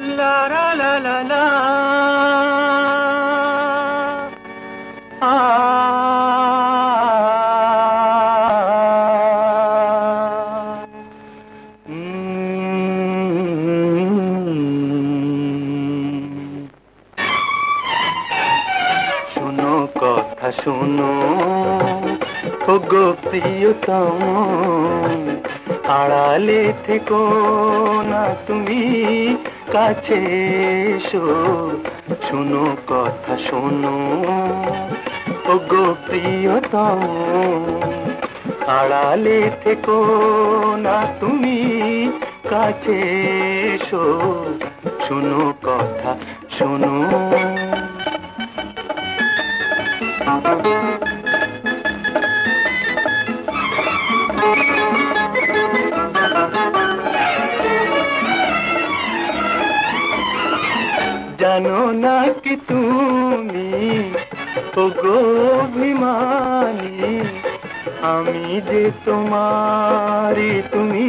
লা লা লা লা লা। কথা শোনো। গো আড়ালে থেকো না তুমি কাছে এসো। শোনো কথা, শোনো। ও গো প্রিয়তম আড়ালে থেকো না তুমি কাছে এসো। শোনো কথা, শোনো। জানো না কি তুমি? ও গো অভিমানী, আমি যে তোমারি তুমি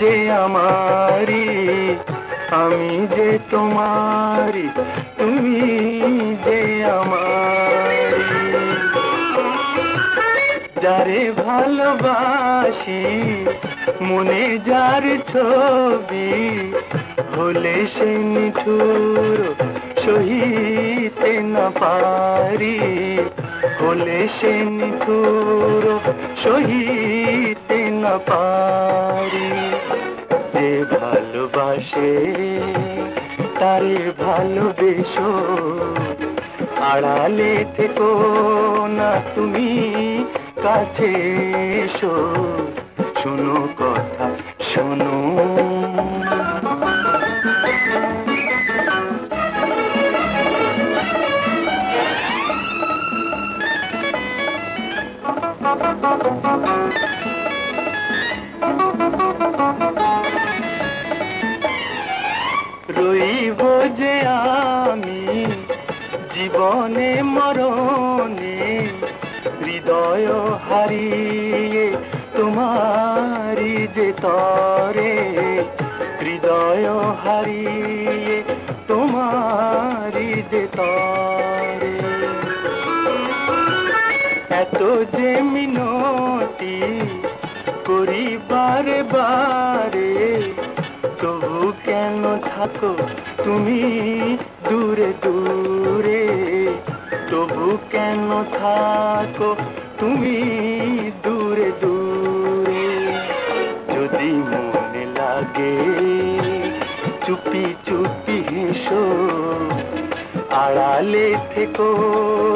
যে আমারি আমি যে তোমারি তুমি যে আমারি যারে ভালোবাসি, মনে যার ছবি হলে সে নিঠুর সহিতে না পারি। হলে সে নিঠুর সহিতে না পারি। যে ভালোবাসে, তারে ভালোবেসো। আড়ালে থেকো না তুমি কাছে এসো। শোনো কথা, শোনো জীবনে মরণে হৃদয় হারিয়ে তোমারি যে তরে হৃদয় হারিয়ে তোমারি যে তরে। এত যে মিনতি করি বারে বারে তবু কেন থাকো তুমি দূরে দূরে? তবু কেন থাকো তুমি দূরে দূরে? যদি মনে লাগে, চুপি চুপি হেসো। আড়ালে থেকো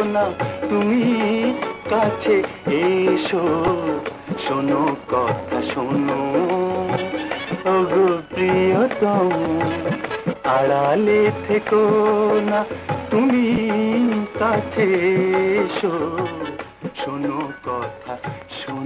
না, তুমি কাছে এসো। শোনো কথা, শোনো আড়ালে থেকো না তুমি কাছে এসো। শোনো কথা শোনো